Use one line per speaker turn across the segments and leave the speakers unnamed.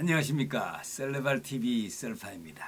안녕하십니까 셀레발 TV 셀파입니다.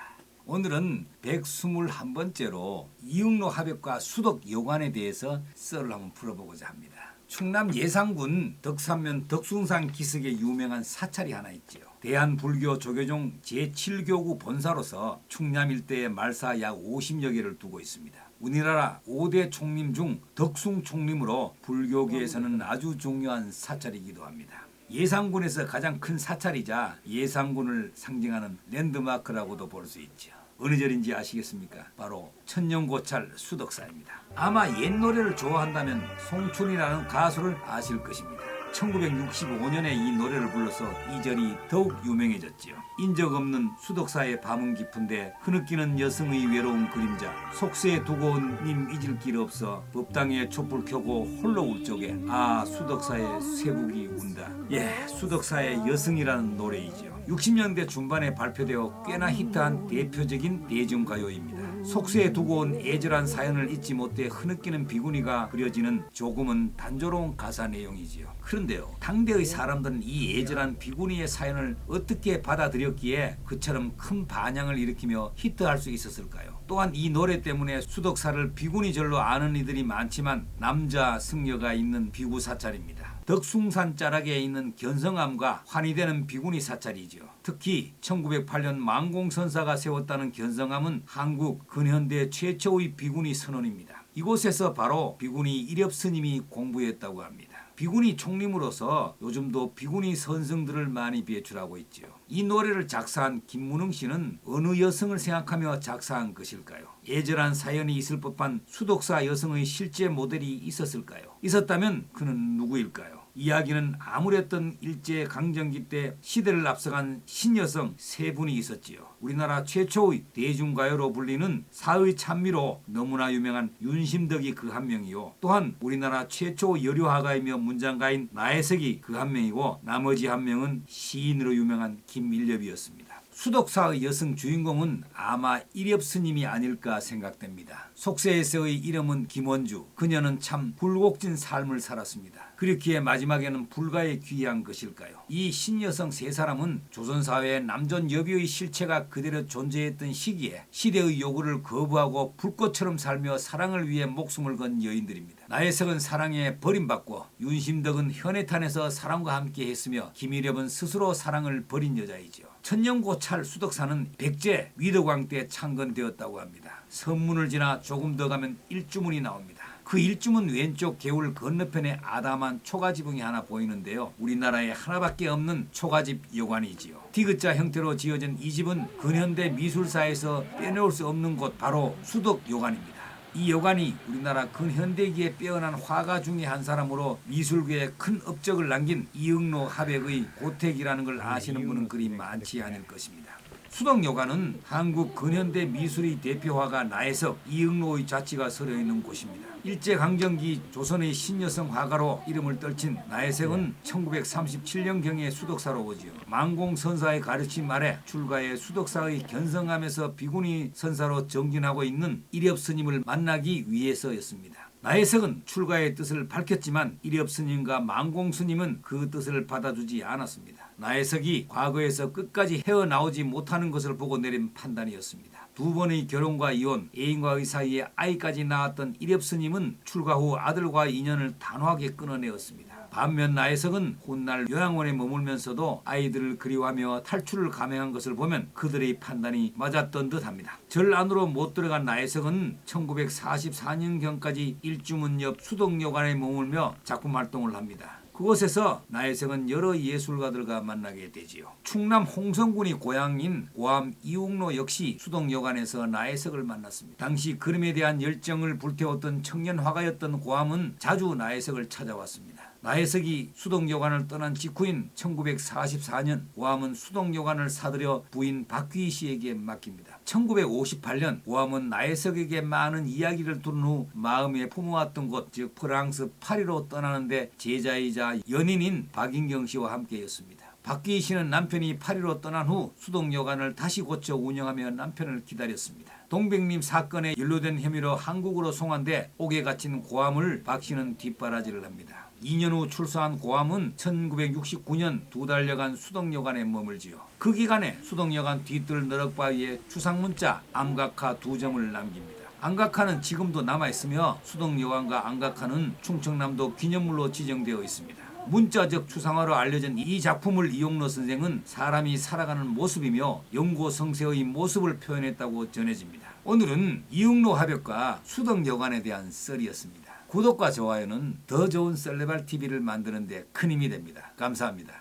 오늘은 121번째로 이응로 하백과 수덕 요관에 대해서 썰을 한번 풀어보고자 합니다. 충남 예산군 덕산면 덕숭산 기슭에 유명한 사찰이 하나 있지요. 대한불교 조계종 제7교구 본사로서 충남 일대에 말사 약 50여 개를 두고 있습니다. 우리나라 5대 총림 중 덕숭 총림으로 불교계에서는 아주 중요한 사찰이기도 합니다. 예산군에서 가장 큰 사찰이자 예산군을 상징하는 랜드마크라고도 볼 수 있죠. 어느 절인지 아시겠습니까? 바로 천년고찰 수덕사입니다. 아마 옛 노래를 좋아한다면 송춘이라는 가수를 아실 것입니다. 1965년에 이 노래를 불러서 이 절이 더욱 유명해졌지요. 인적 없는 수덕사의 밤은 깊은데 흐느끼는 여성의 외로운 그림자 속세에 두고 온 님 잊을 길 없어 법당에 촛불 켜고 홀로 울 적에 아 수덕사의 쇠국이 운다. 예, 수덕사의 여성이라는 노래이죠. 60년대 중반에 발표되어 꽤나 히트한 대표적인 대중가요입니다. 속세에 두고 온 애절한 사연을 잊지 못해 흐느끼는 비구니가 그려지는 조금은 단조로운 가사 내용이지요. 그런데요, 당대의 사람들은 이 애절한 비구니의 사연을 어떻게 받아들였기에 그처럼 큰 반향을 일으키며 히트할 수 있었을까요? 또한 이 노래 때문에 수덕사를 비구니절로 아는 이들이 많지만 남자 승려가 있는 비구 사찰입니다. 덕숭산 자락에 있는 견성암과 환희되는 비구니 사찰이죠. 특히 1908년 망공선사가 세웠다는 견성암은 한국 근현대 최초의 비구니 선원입니다. 이곳에서 바로 비구니 이렵 스님이 공부했다고 합니다. 비구니 총림으로서 요즘도 비구니 선승들을 많이 배출하고 있지요. 이 노래를 작사한 김문흥 씨는 어느 여성을 생각하며 작사한 것일까요? 예절한 사연이 있을 법한 수독사 여성의 실제 모델이 있었을까요? 있었다면 그는 누구일까요? 이야기는 아무랬던 일제 강점기 때 시대를 앞서간 신여성 세 분이 있었지요. 우리나라 최초의 대중가요로 불리는 사의 찬미로 너무나 유명한 윤심덕이 그 한 명이요. 또한 우리나라 최초 여류화가이며 문장가인 나혜석이 그 한 명이고 나머지 한 명은 시인으로 유명한 김일엽이었습니다. 수덕사의 여성 주인공은 아마 이렵 스님이 아닐까 생각됩니다. 속세에서의 이름은 김원주. 그녀는 참 굴곡진 삶을 살았습니다. 그렇기에 마지막에는 불가에 귀한 것일까요? 이 신여성 세 사람은 조선 사회의 남존 여비의 실체가 그대로 존재했던 시기에 시대의 요구를 거부하고 불꽃처럼 살며 사랑을 위해 목숨을 건 여인들입니다. 나혜석은 사랑에 버림받고 윤심덕은 현해탄에서 사랑과 함께 했으며 김일엽은 스스로 사랑을 버린 여자이지요. 천년고찰 수덕사는 백제 위덕왕 때 창건되었다고 합니다. 선문을 지나 조금 더 가면 일주문이 나옵니다. 그 일주문 왼쪽 개울 건너편에 아담한 초가지붕이 하나 보이는데요. 우리나라에 하나밖에 없는 초가집 여관이지요. 디귿자 형태로 지어진 이 집은 근현대 미술사에서 빼놓을 수 없는 곳 바로 수덕 여관입니다. 이 여관이 우리나라 근현대기에 빼어난 화가 중의 한 사람으로 미술계에 큰 업적을 남긴 이응로 하백의 고택이라는 걸 아시는 분은 그리 많지 않을 것입니다. 수덕여관은 한국 근현대 미술의 대표 화가 나혜석, 이응로의 자취가 서려 있는 곳입니다. 일제강점기 조선의 신여성 화가로 이름을 떨친 나혜석은 1937년경에 수덕사로 오지요. 망공 선사의 가르침 아래 출가해 수덕사의 견성함에서 비구니 선사로 정진하고 있는 이렵 스님을 만나기 위해서였습니다. 나혜석은 출가의 뜻을 밝혔지만 이렵 스님과 망공 스님은 그 뜻을 받아주지 않았습니다. 나혜석이 과거에서 끝까지 헤어나오지 못하는 것을 보고 내린 판단이었습니다. 두 번의 결혼과 이혼, 애인과의 사이에 아이까지 낳았던 이렵 스님은 출가 후 아들과 인연을 단호하게 끊어내었습니다. 반면 나혜석은 훗날 요양원에 머물면서도 아이들을 그리워하며 탈출을 감행한 것을 보면 그들의 판단이 맞았던 듯합니다. 절 안으로 못 들어간 나혜석은 1944년경까지 일주문 옆 수덕여관에 머물며 작품 활동을 합니다. 그곳에서 나혜석은 여러 예술가들과 만나게 되지요. 충남 홍성군이 고향인 고암 이웅로 역시 수동여관에서 나혜석을 만났습니다. 당시 그림에 대한 열정을 불태웠던 청년 화가였던 고암은 자주 나혜석을 찾아왔습니다. 나혜석이 수동여관을 떠난 직후인 1944년 고암은 수동여관을 사들여 부인 박귀 씨에게 맡깁니다. 1958년 고암은 나혜석에게 많은 이야기를 들은 후 마음에 품어왔던 곳, 즉 프랑스 파리로 떠나는데 제자이자 연인인 박인경 씨와 함께였습니다. 박기희 씨는 남편이 파리로 떠난 후 수동여관을 다시 고쳐 운영하며 남편을 기다렸습니다. 동백님 사건에 연루된 혐의로 한국으로 송환돼 옥에 갇힌 고암을 박 씨는 뒷바라지를 합니다. 2년 후 출소한 고함은 1969년 두 달여간 수덕여관에 머물지요. 그 기간에 수덕여관 뒤뜰 너럭바위에 추상문자 암각화 두 점을 남깁니다. 안각화는 지금도 남아있으며 수덕여관과 안각화는 충청남도 기념물로 지정되어 있습니다. 문자적 추상화로 알려진 이 작품을 이용로 선생은 사람이 살아가는 모습이며 영고성세의 모습을 표현했다고 전해집니다. 오늘은 이응로 화벽과 수덕여관에 대한 썰이었습니다. 구독과 좋아요는 더 좋은 썰레발 TV를 만드는 데 큰 힘이 됩니다. 감사합니다.